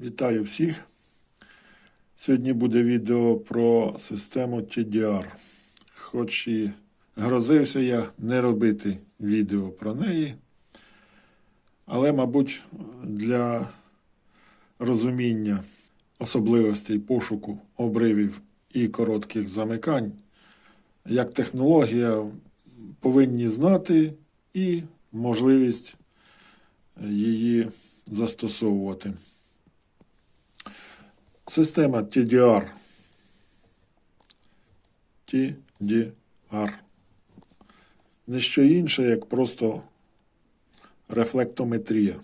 Вітаю всіх. Сьогодні буде відео про систему TDR. Хоч і грозився я не робити відео про неї, але, мабуть, для розуміння особливостей пошуку обривів і коротких замикань, як технологія повинні знати і можливість її застосовувати. Система TDR. TDR. Не що інше, як просто рефлектометрія.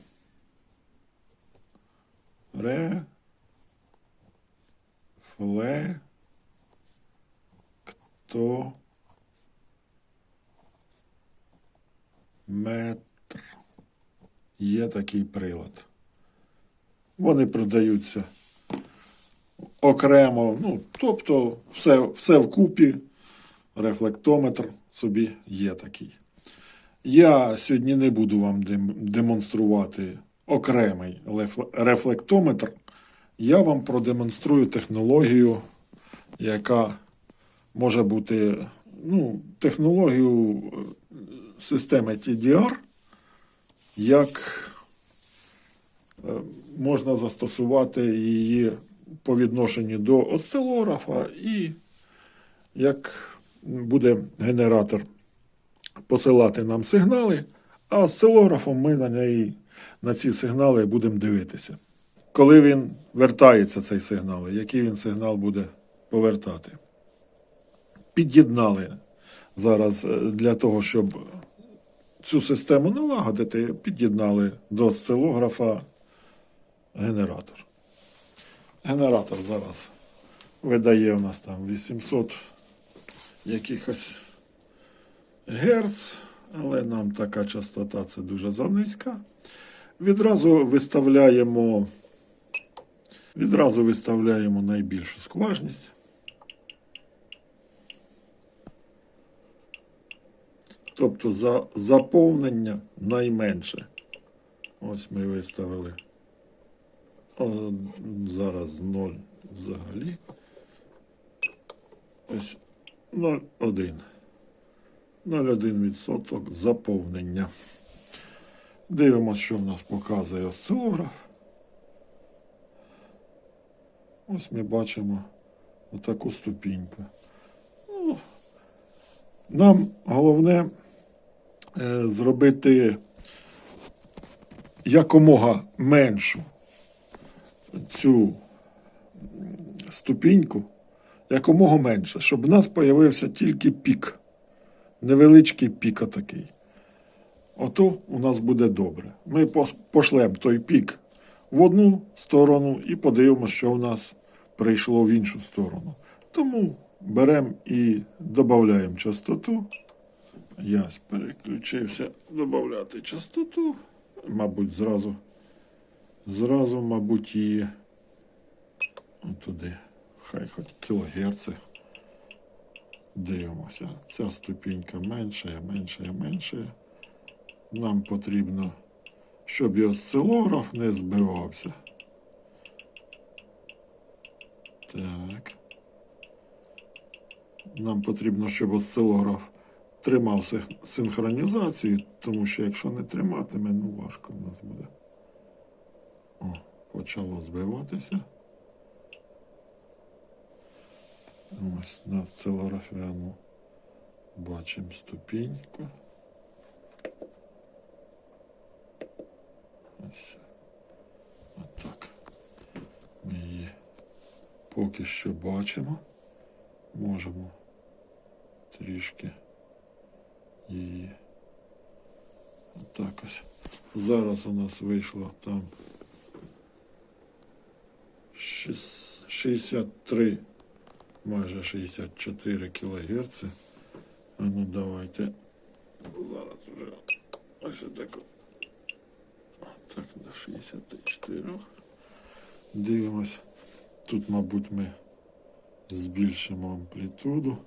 Рефлекто метр. Є такий прилад. Вони продаються окремо, ну, тобто все, все вкупі, рефлектометр собі є такий. Я сьогодні не буду вам демонструвати окремий рефлектометр. Я вам продемонструю технологію, яка може бути ну, технологію е, системи TDR, як е, можна застосувати її по відношенню до осцилографа і як буде генератор посилати нам сигнали, а осцилографом ми на неї, на ці сигнали будемо дивитися. Коли він вертається, цей сигнал, який він сигнал буде повертати. Під'єднали зараз е, для того, щоб цю систему налагодити, під'єднали до осцилографа генератор. Генератор зараз видає у нас там 800 якихось герц, але нам така частота це дуже занизька. Відразу виставляємо, відразу виставляємо найбільшу скважність. Тобто за заповнення найменше. Ось ми виставили. Зараз 0 взагалі. Ось 0,1. 0,1% заповнення. Дивимося, що в нас показує осцилограф. Ось ми бачимо отаку ступіньку. Ну, нам головне е, зробити якомога меншу цю ступіньку якомога менше, щоб в нас з'явився тільки пік. Невеличкий пік отакий. Ото у нас буде добре. Ми пошлемо той пік в одну сторону і подивимося, що у нас прийшло в іншу сторону. Тому беремо і додаємо частоту. Я переключився додати частоту. Мабуть, зразу Зразу, мабуть, її туди. Хай хоч кілогерци. Дивимося. Ця ступінька меншає, меншає, меншає. Нам потрібно, щоб і осцилограф не збивався. Так. Нам потрібно, щоб осцилограф тримав синхронізацію, тому що якщо не триматиме, ну важко в нас буде. Почало збиватися. Ось на целографіану бачимо ступіньку. Ось. Отак. Ми її поки що бачимо. Можемо трішки її отак ось. Зараз у нас вийшло там 63, майже 64 кГц. А ну давайте. Зараз вже ось так. Так, до 64. Дивимось. Тут, мабуть, ми збільшимо амплітуду.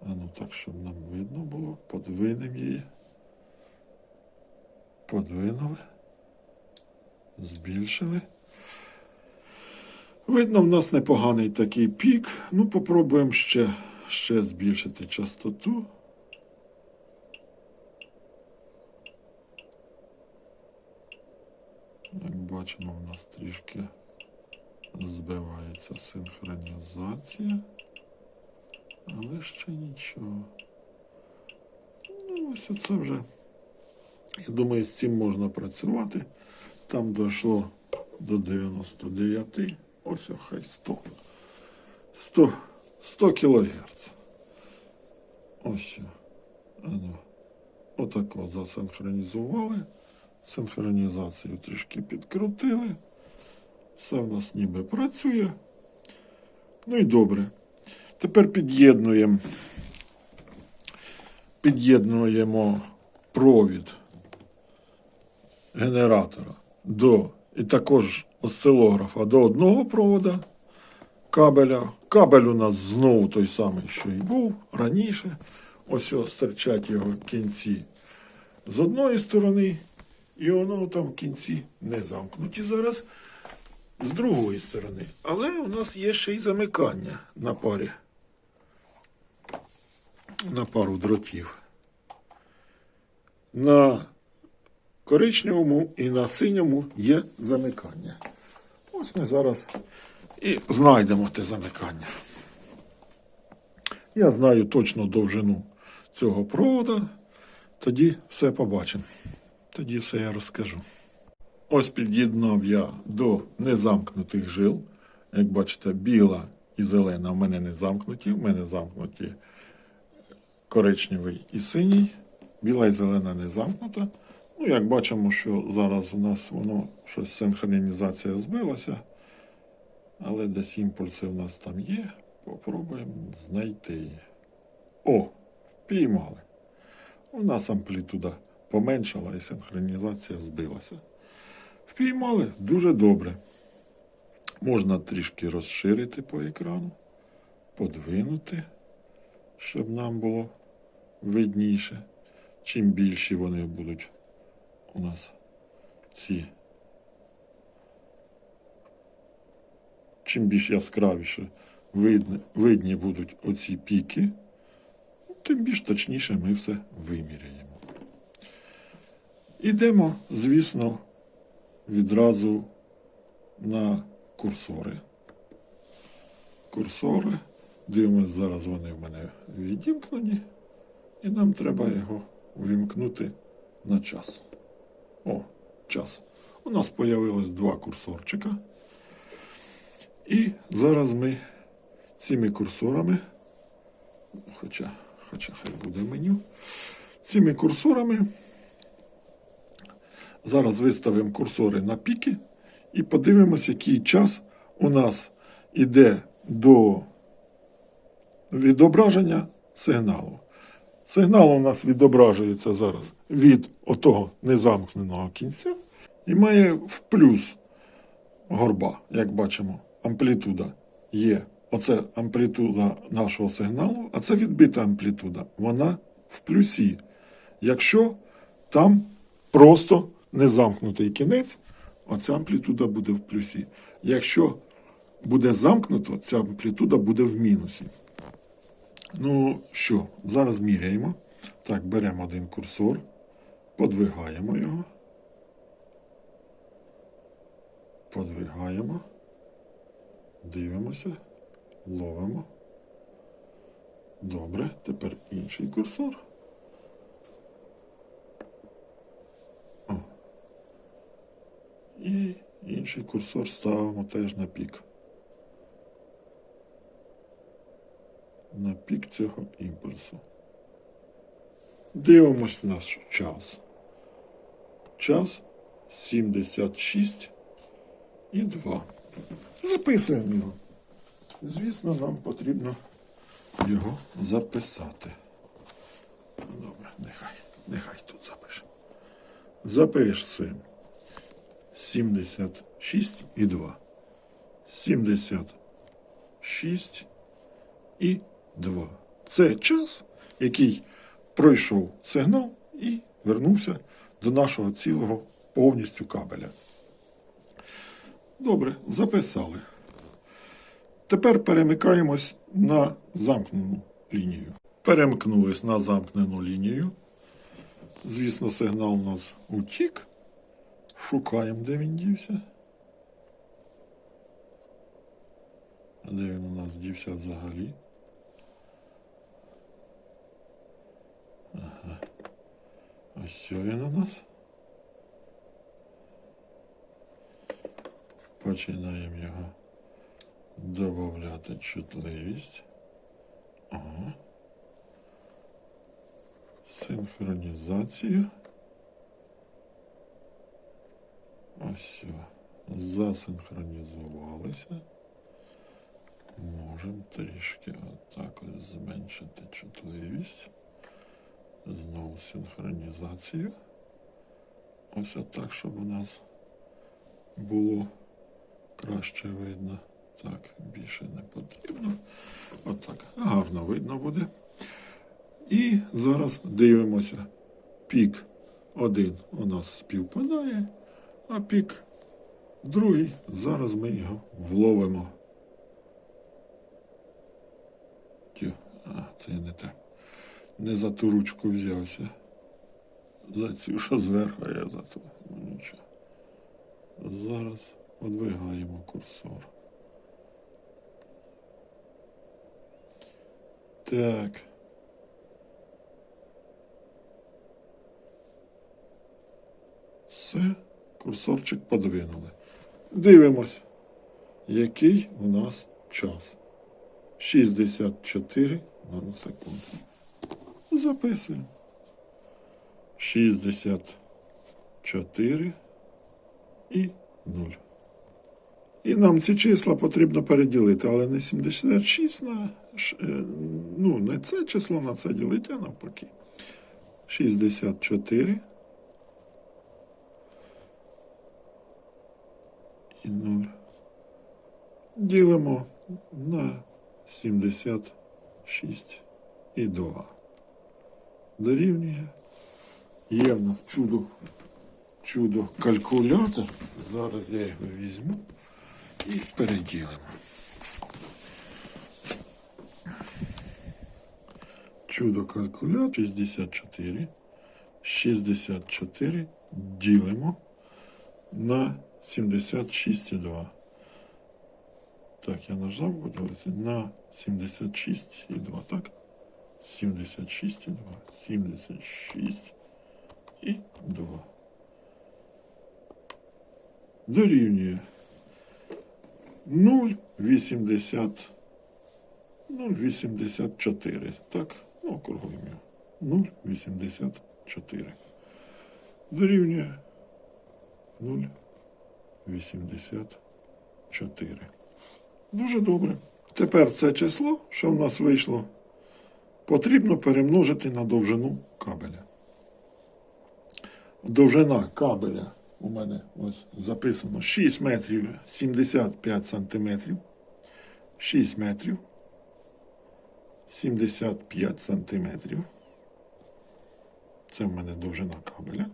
А ну так, щоб нам видно було. Подвинемо її. Подвинули. Збільшили. Видно, в нас непоганий такий пік. Ну, попробуємо ще, ще збільшити частоту. Як бачимо, в нас трішки збивається синхронізація. Але ще нічого. Ну, ось оце вже. Я думаю, з цим можна працювати. Там дійшло до 99. Ось о, хай 100. 100, 100 кГц. Ось. о. Ану. Отако засинхронізували. Синхронізацію трішки підкрутили. Все в нас ніби працює. Ну і добре. Тепер під'єднуємо. Під'єднуємо провід генератора до і також осцилографа до одного провода кабеля. Кабель у нас знову той самий, що і був раніше. Ось ось стирчать його кінці з одної сторони, і воно там кінці не замкнуті зараз з другої сторони. Але у нас є ще й замикання на парі. На пару дротів. На коричневому і на синьому є замикання. Ось ми зараз і знайдемо те замикання. Я знаю точно довжину цього провода, тоді все побачимо. Тоді все я розкажу. Ось під'єднав я до незамкнутих жил. Як бачите, біла і зелена в мене не замкнуті, в мене замкнуті коричневий і синій. Біла і зелена не замкнута. Ну, як бачимо, що зараз у нас воно щось синхронізація збилася. Але десь імпульси у нас там є. Попробуємо знайти. її. О, впіймали. У нас амплітуда поменшала і синхронізація збилася. Впіймали дуже добре. Можна трішки розширити по екрану, подвинути, щоб нам було видніше. Чим більші вони будуть у нас ці. Чим більш яскравіше видні, видні будуть оці піки, тим більш точніше ми все виміряємо. Ідемо, звісно, відразу на курсори. Курсори. Дивимось, зараз вони в мене відімкнені, і нам треба його увімкнути на час. О, час. У нас появилось два курсорчика. І зараз ми цими курсорами, хоча, хоча хай буде меню, цими курсорами зараз виставимо курсори на піки і подивимось, який час у нас іде до відображення сигналу. Сигнал у нас відображується зараз від отого незамкненого кінця і має в плюс горба, як бачимо, амплітуда є. Оце амплітуда нашого сигналу, а це відбита амплітуда. Вона в плюсі. Якщо там просто незамкнутий кінець, оця амплітуда буде в плюсі. Якщо буде замкнуто, ця амплітуда буде в мінусі. Ну що, зараз міряємо. Так, беремо один курсор, подвигаємо його. Подвигаємо. Дивимося, ловимо. Добре, тепер інший курсор. О. І інший курсор ставимо теж на пік. на пік цього імпульсу. Дивимось наш час. Час 76 і 2. Записуємо його. Звісно, нам потрібно його записати. Добре, нехай, нехай тут запишемо. Запишемо 76 і 2. 76 і 2. Це час, який пройшов сигнал і вернувся до нашого цілого повністю кабеля. Добре, записали. Тепер перемикаємось на замкнену лінію. Перемкнулись на замкнену лінію. Звісно, сигнал у нас утік. Шукаємо, де він дівся. А де він у нас дівся взагалі? Ось що він у нас. Починаємо його додати чутливість. Ага. Синхронізацію. Ось. все. Засинхронізувалися. Можемо трішки отак ось зменшити чутливість. Знову синхронізацію. Ось отак, щоб у нас було краще видно. Так, більше не потрібно. Отак. Гарно видно буде. І зараз дивимося. Пік один у нас співпадає, а пік другий. Зараз ми його вловимо. Тю, а, це не те. Не за ту ручку взявся. За цю, що зверху, я за ту. Ну нічого. Зараз подвигаємо курсор. Так. Все, курсорчик подвинули. Дивимось, який у нас час. 64 наносекунди. Записуємо. 64 і 0. І нам ці числа потрібно переділити, але не 76 на е, ну, не це число на це ділити, а навпаки. 64 і 0. Ділимо на 76 і 2. Дорівнює. Є в нас чудо, чудо калькулятор. Зараз я його візьму і переділимо. Чудо калькулятор 64. 64 ділимо на 76,2. Так, я нажав поділити на 76,2, так? 76,2. 76 і 2. Дорівнює 0,80 0,84. Так, ну, округлимо його. 0,84. Дорівнює 0,84. Дуже добре. Тепер це число, що в нас вийшло, потрібно перемножити на довжину кабеля. Довжина кабеля у мене ось записано 6 метрів 75 сантиметрів. 6 метрів 75 сантиметрів. Це в мене довжина кабеля.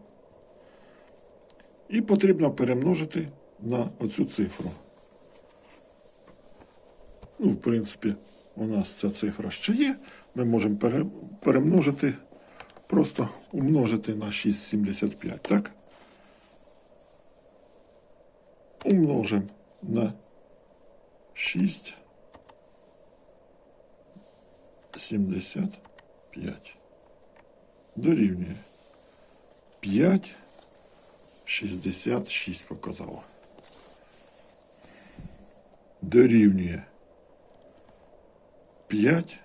І потрібно перемножити на оцю цифру. Ну, в принципі, у нас ця цифра ще є. Ми можемо перемножити, просто умножити на 6,75, так? Умножимо на 6,75. Дорівнює 5,66 показало. Дорівнює 5,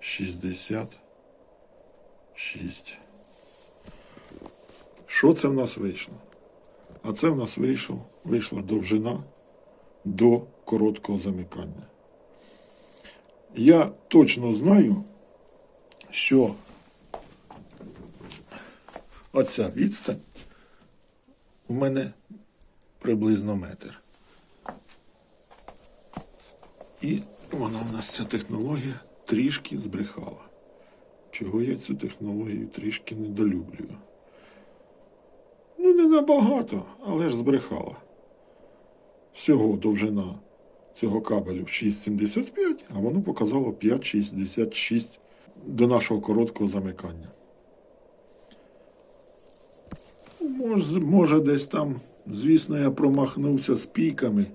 66. Що це в нас вийшло? А це в нас вийшло, вийшла довжина до короткого замикання. Я точно знаю, що оця відстань у мене приблизно метр. І вона в нас ця технологія трішки збрехала. Чого я цю технологію трішки недолюблюю. Ну, не набагато, але ж збрехала. Всього довжина цього кабелю 6,75, а воно показало 5,66 до нашого короткого замикання. Може, може, десь там, звісно, я промахнувся з піками.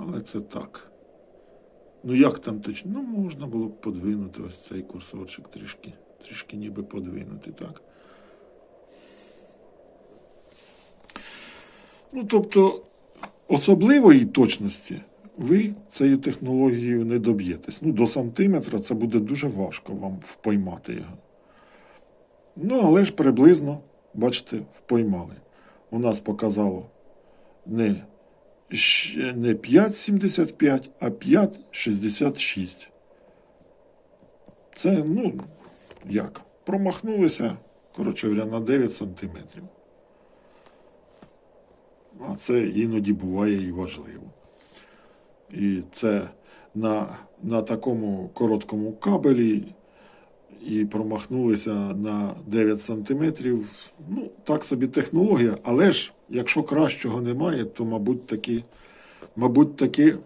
Але це так. Ну як там точно? Ну, можна було б подвинути ось цей курсорчик трішки, трішки ніби подвинути, так. Ну, тобто, особливої точності ви цією технологією не доб'єтесь. Ну, до сантиметра це буде дуже важко вам впоймати його. Ну, але ж приблизно, бачите, впоймали. У нас показало не, не 5,75, а 5,66. Це, ну, як? Промахнулися, коротше говоря, на 9 сантиметрів. А це іноді буває і важливо. І це на, на такому короткому кабелі і промахнулися на 9 сантиметрів. Ну, так собі технологія, але ж, якщо кращого немає, то, мабуть, таки, мабуть, таки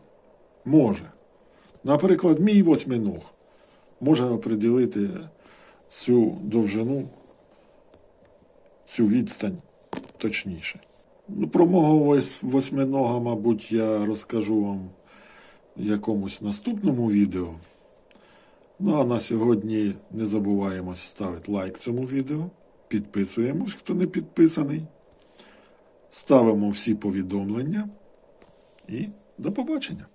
може. Наприклад, мій восьминог може оприділити цю довжину, цю відстань точніше. Ну, про мого восьминога, мабуть, я розкажу вам в якомусь наступному відео. Ну а на сьогодні не забуваємо ставити лайк цьому відео. Підписуємось, хто не підписаний. Ставимо всі повідомлення. І до побачення!